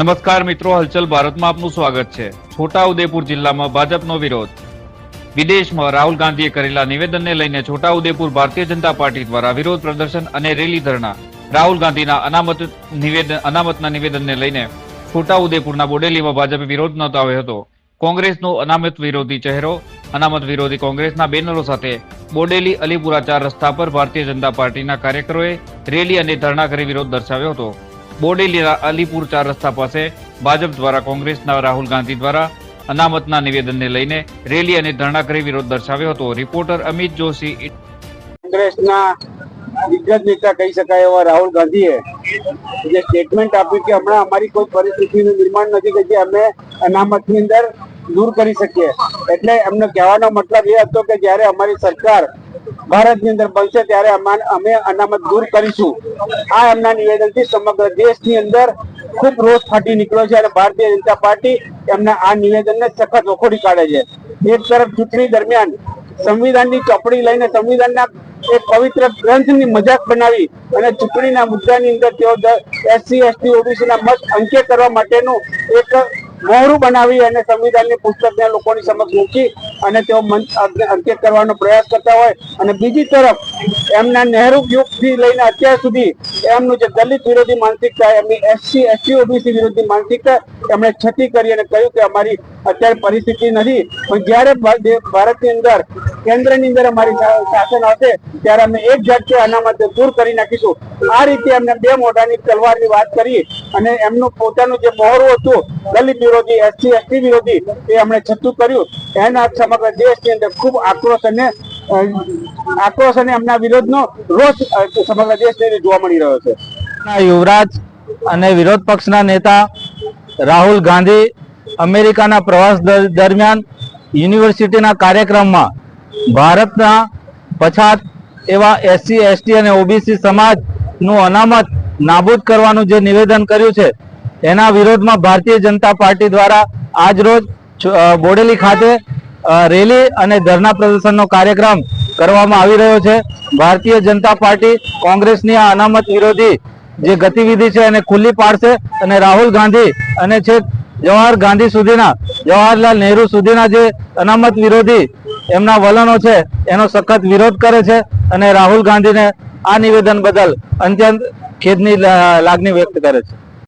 નમસ્કાર મિત્રો, હલચલ ભારતમાં આપનું સ્વાગત છે. છોટાઉદેપુર જિલ્લામાં ભાજપનો વિરોધ. વિદેશમાં રાહુલ ગાંધીએ કરેલા નિવેદનને લઈને છોટાઉદેપુર ભારતીય જનતા પાર્ટી દ્વારા વિરોધ પ્રદર્શન અને રેલી ધરણા. રાહુલ ગાંધીના અનામત નિવેદન અનામતના નિવેદનને લઈને છોટાઉદેપુરના બોડેલીમાં ભાજપે વિરોધ નોંધાવ્યો હતો. કોંગ્રેસનો અનામત વિરોધી ચહેરો, અનામત વિરોધી કોંગ્રેસના બેનરો સાથે બોડેલી અલીપુરા ચાર રસ્તા પર ભારતીય જનતા પાર્ટીના કાર્યકરોએ રેલી અને ધરણા કરી વિરોધ દર્શાવ્યો હતો. બોડેલીના અલીપુર ચાર રસ્તા પાસે ભાજપ દ્વારા, કોંગ્રેસના રાહુલ ગાંધી દ્વારા અનામતના નિવેદનને લઈને રેલી અને ધરણા કરી વિરોધ દર્શાવ્યો હતો. રિપોર્ટર અમિત જોશી કોંગ્રેસના દિગ્ગજ નેતા કહી શકાય એવા રાહુલ ગાંધીએ જે સ્ટેટમેન્ટ આપ્યું કે હમણાં અમારી કોઈ પરિસ્થિતિનું નિર્માણ નથી કે જે અમે અનામતની અંદર દૂર કરી શકીએ. એટલે એમનો કહેવાનો મતલબ એ હતો કે જ્યારે અમારી સરકાર ભારતની અંદર બનશે ત્યારે અમે અનામત દૂર કરીશું. આ એમના નિવેદનથી સમગ્ર દેશની અંદર ખૂબ રોષ ફાટી નીકળ્યો છે અને ભારતીય જનતા પાર્ટી એમના આ નિવેદનને સખત વખોડી કાઢે છે. એક તરફ ચૂંટણી દરમિયાન સંવિધાનની ચોપડી લઈને સંવિધાનના એક પવિત્ર ગ્રંથની મજાક બનાવી અને ચૂંટણીના મુદ્દાની અંદર તેઓ એસસી, એસટી ઓબીસી ના મત અંકે કરવા માટેનું એક મોહરું બનાવી અને સંવિધાનની પુસ્તકને લોકોની સમક્ષ મૂકી અને તેઓ અંત્ય કરવાનો પ્રયાસ કરતા હોય. અને બીજી તરફ, એમના નહેરુ યુગથી લઈને અત્યાર સુધી એમનું જે દલિત વિરોધી માનસિકતા એમની એસસી, એસટી, ઓબીસી વિરોધી માનસિકતા એમણે છતી કરી અને કહ્યું કે અમારી અત્યારે પરિસ્થિતિ નથી. પણ જ્યારે ભારતની અંદર, કેન્દ્રની અંદર અમારી શાસન આવશે, ત્યારે અમે એક ઝટકે અનામત દૂર કરી નાખીશું. આ રીતે એમને બે મોઢાની તલવારની વાત કરી અને એમનું પોતાનું જે મોહરું હતું, દલિત વિરોધી, એસસી, એસટી વિરોધી, એ એમણે છતું કર્યું. એના સમગ્ર દેશની અંદર ખૂબ આક્રોશ અને આક્રોશ અને એમના વિરોધનો રોષ સમગ્ર દેશની અંદર જોવા મળી રહ્યો છે. યુવરાજ અને વિરોધ પક્ષના નેતા રાહુલ ગાંધી અમેરિકાના પ્રવાસ દરમિયાન યુનિવર્સિટીના કાર્યક્રમમાં ભારતના પછાત એવા એસસી, એસટી અને ઓબીસી સમાજનું અનામત નાબૂદ કરવાનું જે નિવેદન કર્યું છે, એના વિરોધમાં ભારતીય જનતા પાર્ટી દ્વારા આજરોજ રોજ બોડેલી ખાતે રેલી અને ધરના પ્રદર્શનનો કાર્યક્રમ કરવામાં આવી રહ્યો છે. ભારતીય જનતા પાર્ટી કોંગ્રેસની આ અનામત વિરોધી જે ગતિવિધિ છે એને ખુલ્લી પાડશે અને રાહુલ ગાંધી અને છેક જવાહર ગાંધી સુધીના, જવાહરલાલ નહેરુ સુધીના જે અનામત વિરોધી એમના વલણો છે, એનો સખત વિરોધ કરે છે અને રાહુલ ગાંધીને આ નિવેદન બદલ અત્યંત ખેદની લાગણી વ્યક્ત કરે છે.